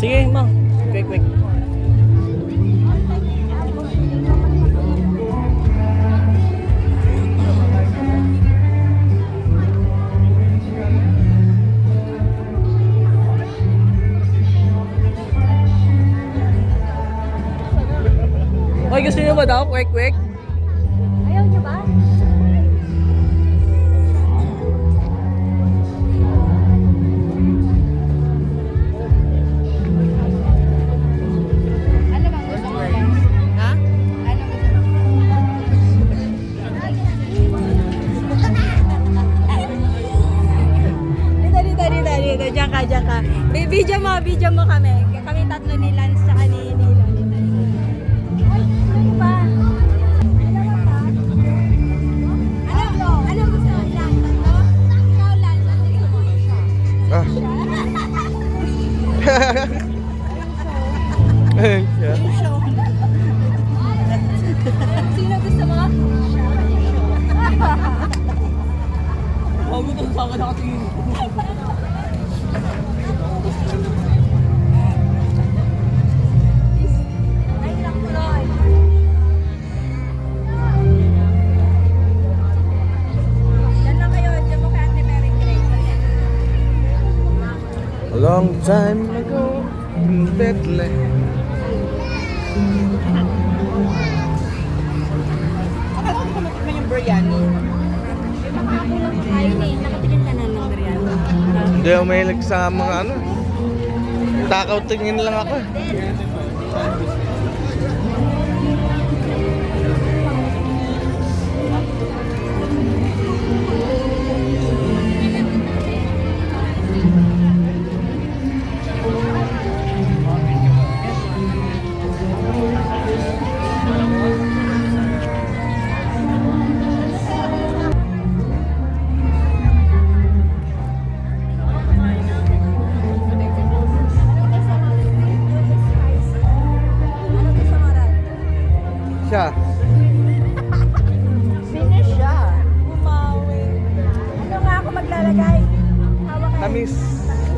Sige, ma. Quick, quick. Oy, gusto niyo ba daw? Quick, quick. Video mo, video mo kami. Kami tatlo ni Lance tsaka ni Nilo. Dito, long time ago in Bethlehem. Ayun eh. Nakatingin ka na ng biryani. Hindi ako mahilig sa mga ano. Takaw tingin lang ako. guys.